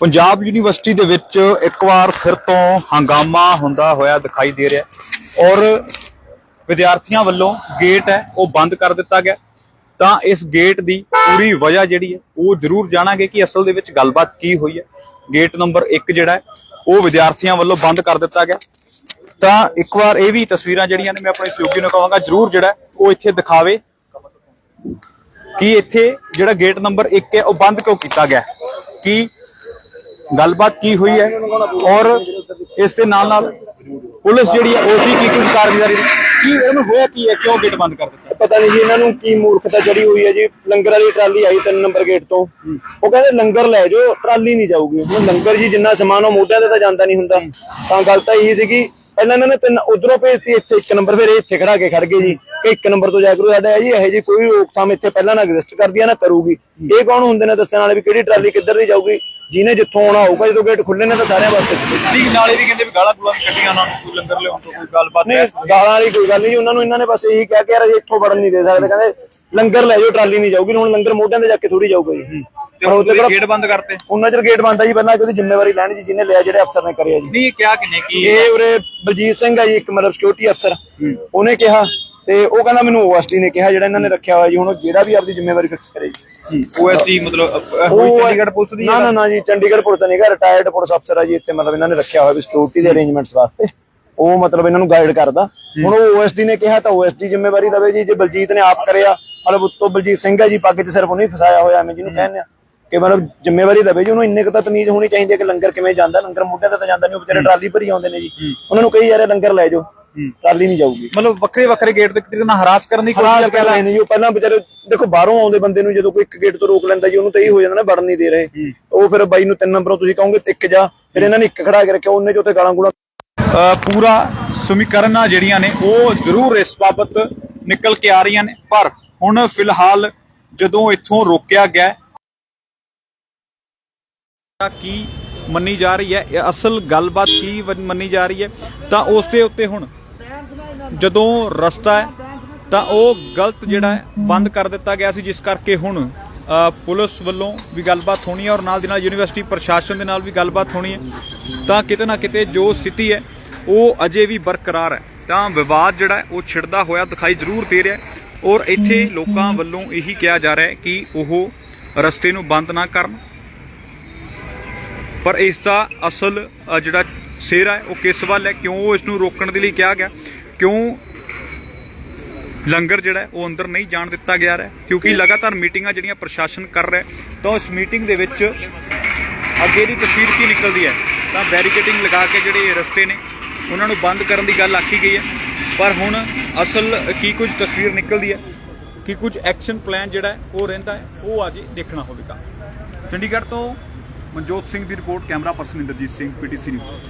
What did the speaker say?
Punjab university ਦੇ ਵਿੱਚ ਇੱਕ ਵਾਰ ਫਿਰ ਤੋਂ ਹੰਗਾਮਾ ਹੁੰਦਾ ਹੋਇਆ ਦਿਖਾਈ ਦੇ ਰਿਹਾ ਔਰ ਵਿਦਿਆਰਥੀਆਂ ਵੱਲੋਂ ਗੇਟ ਹੈ, ਉਹ ਬੰਦ ਕਰ ਦਿੱਤਾ ਗਿਆ। ਤਾਂ ਇਸ ਗੇਟ ਦੀ ਪੂਰੀ ਵਜ੍ਹਾ ਜਿਹੜੀ ਹੈ, ਉਹ ਜ਼ਰੂਰ ਜਾਣਾਂਗੇ ਕਿ ਅਸਲ ਦੇ ਵਿੱਚ ਗੱਲਬਾਤ ਕੀ ਹੋਈ ਹੈ। ਗੇਟ ਨੰਬਰ 1 ਜਿਹੜਾ ਹੈ, ਉਹ ਵਿਦਿਆਰਥੀਆਂ ਵੱਲੋਂ ਬੰਦ ਕਰ ਦਿੱਤਾ ਗਿਆ। ਤਾਂ ਇੱਕ ਵਾਰ ਇਹ ਵੀ ਤਸਵੀਰਾਂ ਜਿਹੜੀਆਂ ਨੇ, ਮੈਂ ਆਪਣੇ ਸਹਿਯੋਗੀ ਨੂੰ ਕਹਾਂਗਾ, ਜ਼ਰੂਰ ਜਿਹੜਾ ਉਹ ਇੱਥੇ ਦਿਖਾਵੇ ਕਿ ਇੱਥੇ ਜਿਹੜਾ ਗੇਟ ਨੰਬਰ 1 ਹੈ, ਉਹ ਬੰਦ ਕਿਉਂ ਕੀਤਾ ਗਿਆ ਕਿ ਗੱਲਬਾਤ ਕੀ ਹੋਈ ਹੈ ਔਰ ਇਸ ਦੇ ਨਾਲ ਨਾਲ ਪੁਲਿਸ ਜਿਹੜੀ ਹੈ ਉਸ ਦੀ ਕੀ ਕੁਝ ਕਾਰਗੁਜ਼ਾਰੀ ਕੀ ਇਹਨੂੰ ਹੋਇਆ ਕੀ ਹੈ? ਕਿਉਂ ਗੇਟ ਬੰਦ ਕਰ ਦਿੱਤਾ? ਪਤਾ ਨਹੀਂ ਜੀ ਇਹਨਾਂ ਨੂੰ ਕੀ ਮੂਰਖਤਾ ਚੜੀ ਹੋਈ ਹੈ ਜੀ। ਲੰਗਰ ਵਾਲੀ ਟਰਾਲੀ ਆਈ 3 ਨੰਬਰ ਗੇਟ ਤੋਂ। ਉਹ ਕਹਿੰਦੇ ਲੰਗਰ ਲੈ ਜਾਓ ਟਰਾਲੀ ਨਹੀਂ ਜਾਊਗੀ। ਹੁਣ ਲੰਗਰ ਜੀ ਜਿੰਨਾ ਸਮਾਨ ਉਹ ਮੋਢਿਆਂ ਤੇ ਤਾਂ ਜਾਂਦਾ ਨਹੀਂ ਹੁੰਦਾ। ਤਾਂ ਗੱਲ ਤਾਂ ਇਹੀ ਸੀਗੀ ਪਹਿਲਾਂ ਇਹਨਾਂ ਨੇ ਤਿੰਨ ਉਧਰੋਂ ਭੇਜਤੀ ਇੱਥੇ ਇੱਕ ਨੰਬਰ ਫਿਰ ਇੱਥੇ ਖੜਾ ਕੇ ਖੜ ਗਏ ਜੀ। ਕਿ ਇੱਕ ਨੰਬਰ ਤੋਂ ਜਾ ਕੇ ਸਾਡਾ ਹੈ ਜੀ ਇਹ ਜੀ ਕੋਈ ਰੋਕਥਾਮ ਇੱਥੇ ਪਹਿਲਾਂ ਨਾ ਐਗਜ਼ਿਸਟ ਕਰਦੀ ਆ ਨਾ ਕਰੂਗੀ। ਇਹ ਕੌਣ ਹੁੰਦੇ ਨੇ ਦੱਸਣ ਵਾਲੇ ਵੀ ਕਿਹੜੀ ਟਰਾਲੀ ਕਿੱਧਰ ਦੀ ਜਾਊਗੀ? ਜਿਹਨੇ ਜਿੱਥੋਂ ਆਉਣਾ ਹੋਊਗਾ ਜਦੋਂ ਗੇਟ ਖੁੱਲੇ ਨੇ ਤਾਂ ਸਾਰਿਆਂ ਵਾਸਤੇ ਠੀਕ ਨਾਲੇ ਵੀ ਕਹਿੰਦੇ ਵੀ ਗਾਲਾਂ ਗੁਲਾਂ ਵੀ ਕੱਢੀਆਂ ਉਹਨਾਂ ਨੂੰ ਕੋਈ ਲੰਗਰ ਲਿਆਉਣ ਤੋਂ ਕੋਈ ਗੱਲਬਾਤ ਨਹੀਂ ਗਾਲਾਂ ਵਾਲੀ ਕੋਈ ਗੱਲ ਨਹੀਂ ਉਹਨਾਂ ਨੂੰ ਇਹਨਾਂ ਨੇ ਬਸ ਇਹੀ ਕਿਹਾ ਕਿ ਯਾਰ ਇੱਥੋਂ ਵੜਨ ਨਹੀਂ ਦੇ ਸਕਦੇ ਕਹਿੰਦੇ ਲੰਗਰ ਲੈ ਜਾਓ ਟਰਾਲੀ ਨਹੀਂ ਜਾਊਗੀ ਹੁਣ ਲੰਗਰ ਮੋਢਿਆਂ ਤੇ ਜਾ ਕੇ ਥੋੜੀ ਜਾਊਗਾ ਜੀ। ਤੇ ਹੁਣ ਤੁਸੀਂ ਗੇਟ ਬੰਦ ਕਰਤੇ। ਉਹਨਾਂ ਚਿਰ ਗੇਟ ਬੰਦਾ ਜੀ ਪਹਿਲਾਂ ਉਹਦੀ ਜ਼ਿੰਮੇਵਾਰੀ ਲੈਣ ਜੀ ਜਿਹਨੇ ਲਿਆ ਜਿਹੜੇ ਅਫਸਰ ਨੇ ਕਰਿਆ ਜੀ। ਨਹੀਂ ਕਿਹਾ ਕਿਨੇ ਕੀ ਇਹ ਉਰੇ ਬਲਜੀਤ ਸਿੰਘ ਹੈ ਜੀ ਇੱਕ ਮਤਲਬ ਸਿਕਿਉਰਿਟੀ ਅਫਸਰ। ਉਹਨੇ ਕਿਹਾ ਤੇ ਉਹ ਕਹਿੰਦਾ ਮੈਨੂੰ ਓਐਸਟੀ ਨੇ ਕਿਹਾ ਜਿਹੜਾ ਇਹਨਾਂ ਨੇ ਰੱਖਿਆ ਹੋਇਆ ਜੀ ਹੁਣ ਉਹ ਜਿਹੜਾ ਵੀ ਆਪਦੀ ਜ਼ਿੰਮੇਵਾਰੀ ਫਿਕਸ ਕਰੇ ਜੀ। ਓਐਸਡੀ ਮਤਲਬ ਹੋਈ ਚੰਡੀਗੜ੍ਹ ਪੁਲਿਸ ਦੀ ਨਾ ਨਾ ਨਾ ਜੀ ਚੰਡੀਗੜ੍ਹ ਪੁਲਿਸ ਤਾਂ ਨਹੀਂ ਗਾ ਰਿਟਾਇਰਡ ਪੁਲਿਸ ਅਫਸਰ ਆ ਜੀ ਇੱਥੇ ਮਤਲਬ ਇਹਨਾਂ ਨੇ ਰੱਖਿਆ ਹੋਇਆ ਵੀ ਸਿਕਿਉਰਿਟੀ ਦੇ ਅਰੇਂਜਮੈਂਟਸ ਵਾਸਤੇ। ਉਹ ਮਤਲਬ ਇਹਨਾਂ ਨੂੰ ਗਾਈਡ ਕਰਦਾ। ਹੁਣ ਉਹ ਓਐਸਡੀ ਨੇ ਕਿਹਾ ਤਾਂ ਓਐਸਡੀ ਜ਼ਿੰਮੇਵਾਰੀ ਲਵੇ ਜੀ ਜੇ ਬਲਜੀਤ ਨੇ ਆਪ ਕਰਿਆ ਮਤਲਬ ਉੱਤੋਂ ਬਲਜੀਤ ਸਿੰਘ ਹੈ ਜੀ ਪੱਗ 'ਚ ਸਿਰਫ ਉਹਨੇ ਫਸਾਇਆ ਹੋਇਆ ਐਵੇਂ ਜਿਹਨੂੰ ਕਹਿੰਦੇ ਆ। ਕਿ ਮਤਲਬ ਜ਼ਿੰਮੇਵਾਰੀ ਲਵੇ ਜੀ ਉਹਨੂੰ ਇੰਨੇ ਕੁ ਤਾਂ ਤਮੀਜ਼ ਹੋਣੀ ਚਾਹੀਦੀ ਹੈ ਕਿ ਲੰਗਰ ਕਿਵੇਂ ਜਾਂਦਾ ਲੰਗਰ ਮੋਢਿਆਂ ਤੇ ਤਾਂ ਜਾਂਦਾ ਨਹੀਂ ਉਹ ਵਿਚਾਰੇ ਟਰਾਲੀ ਭਰੀ ਆਉਂਦੇ ਨੇ ਜੀ। ਉਹਨਾਂ ਨੂੰ ਕਹੀ ਯਾਰ ਲੰਗਰ ਲੈ ਜਾਓ। ਟਰਾਲੀ ਨਹੀਂ ਜਾਊਗੀ। ਮਤਲਬ ਵੱਖਰੇ ਵੱਖਰੇ ਗੇਟ ਤੇ ਕਿਤੇ ਨਾ ਹਰਾਸ ਕਰਨ ਦੀ ਕੋਸ਼ਿਸ਼ ਕਰ ਰਹੇ ਨੇ ਜੀ ਉਹ ਪਹਿਲਾਂ ਵਿਚਾਰੇ ਦੇਖੋ ਬਾਹਰੋਂ ਆਉਂਦੇ ਬੰਦੇ ਨੂੰ ਜਦੋਂ ਕੋਈ ਇੱਕ ਗੇਟ ਤੋਂ ਰੋਕ ਲੈਂਦਾ ਜੀ ਉਹਨੂੰ ਤਾਂ ਇਹੀ ਹੋ ਜਾਂਦਾ ਨਾ ਵੜਨ ਨਹੀਂ ਦੇ ਰਹੇ। ਉਹ ਫਿਰ ਬਾਈ ਨੂੰ ਤਿੰਨ ਨੰਬਰੋਂ ਤੁਸੀਂ ਕਹੋਗੇ ਇੱਕ ਜਾ ਫਿਰ ਇਹਨਾਂ ਨੇ ਇੱਕ ਖੜਾ ਕੇ ਰੱਖਿਆ ਉਹਨੇ ਚ ਉੱਥੇ ਗਾਲਾਂ ਗੂਲਾਂ ਪੂਰਾ ਸਮੀਕਰਨਾਂ ਜਿਹੜੀਆਂ ਨੇ ਉਹ ਜ਼ਰੂਰ ਇਸ ਬਾਬਤ ਨਿਕਲ ਕੇ ਆ ਰਹੀਆਂ ਨੇ। ਪਰ ਹੁਣ ਫਿਲਹਾਲ ਜਦੋਂ ਇੱਥੋਂ ਰੋਕਿਆ ਗਿਆ ਕੀ ਮੰਨੀ ਜਾ ਰਹੀ ਹੈ? ਅਸਲ ਗੱਲਬਾਤ ਕੀ ਮੰਨੀ ਜਾ ਰਹੀ ਹੈ? ਤਾਂ ਉਸ ਦੇ ਉੱਤੇ ਹੁਣ ਜਦੋਂ ਰਸਤਾ ਹੈ, ਤਾਂ ਉਹ ਗਲਤ ਜਿਹੜਾ ਬੰਦ ਕਰ ਦਿੱਤਾ ਗਿਆ ਸੀ, ਜਿਸ ਕਰਕੇ ਹੁਣ ਪੁਲਿਸ ਵੱਲੋਂ ਵੀ ਗੱਲਬਾਤ ਹੋਣੀ ਹੈ ਔਰ ਨਾਲ ਦੀ ਨਾਲ ਯੂਨੀਵਰਸਿਟੀ ਪ੍ਰਸ਼ਾਸਨ ਦੇ ਨਾਲ ਵੀ ਗੱਲਬਾਤ ਹੋਣੀ ਹੈ। ਤਾਂ ਕਿਤੇ ਨਾ ਕਿਤੇ ਜੋ ਸਥਿਤੀ ਹੈ, ਉਹ ਅਜੇ ਵੀ ਬਰਕਰਾਰ ਹੈ। ਤਾਂ ਵਿਵਾਦ ਜਿਹੜਾ ਉਹ ਛਿੜਦਾ ਹੋਇਆ ਦਿਖਾਈ ਜ਼ਰੂਰ ਦੇ ਰਿਹਾ ਔਰ ਇੱਥੇ ਲੋਕਾਂ ਵੱਲੋਂ ਇਹੀ ਕਿਹਾ ਜਾ ਰਿਹਾ ਹੈ ਕਿ ਉਹ ਰਸਤੇ ਨੂੰ ਬੰਦ ਨਾ ਕਰਨ। ਪਰ ਇਸ ਦਾ ਅਸਲ ਜਿਹੜਾ ਸਿਰ ਹੈ, ਉਹ ਕਿਸ ਵੱਲ ਹੈ, ਕਿਉਂ ਇਸ ਨੂੰ ਰੋਕਣ ਦੇ ਲਈ ਕਿਹਾ ਗਿਆ? ਕਿਉਂ ਲੰਗਰ ਜਿਹੜਾ ਉਹ ਅੰਦਰ ਨਹੀਂ ਜਾਣ ਦਿੱਤਾ ਗਿਆ ਹੈ ਕਿਉਂਕਿ ਲਗਾਤਾਰ ਮੀਟਿੰਗਾਂ ਜਿਹੜੀਆਂ ਪ੍ਰਸ਼ਾਸਨ ਕਰ ਰਿਹਾ ਤਾਂ ਉਸ ਮੀਟਿੰਗ ਦੇ ਵਿੱਚ ਅੱਗੇ ਦੀ ਤਸਵੀਰ ਕੀ ਨਿਕਲਦੀ ਹੈ? ਤਾਂ ਬੈਰੀਕੇਟਿੰਗ ਲਗਾ ਕੇ ਜਿਹੜੇ ਰਸਤੇ ਨੇ, ਉਹਨਾਂ ਨੂੰ ਬੰਦ ਕਰਨ ਦੀ ਗੱਲ ਆਖੀ ਗਈ ਹੈ। ਪਰ ਹੁਣ ਅਸਲ ਕੀ ਕੁਝ ਤਸਵੀਰ ਨਿਕਲਦੀ ਹੈ, ਕੀ ਕੁਝ ਐਕਸ਼ਨ ਪਲਾਨ ਜਿਹੜਾ ਉਹ ਰਹਿੰਦਾ ਹੈ, ਉਹ ਅੱਜ ਦੇਖਣਾ ਹੋਵੇਗਾ ਚੰਡੀਗੜ੍ਹ ਤੋਂ ਮਨਜੋਤ ਸਿੰਘ ਦੀ report, camera person Inderjit Singh, PTC news.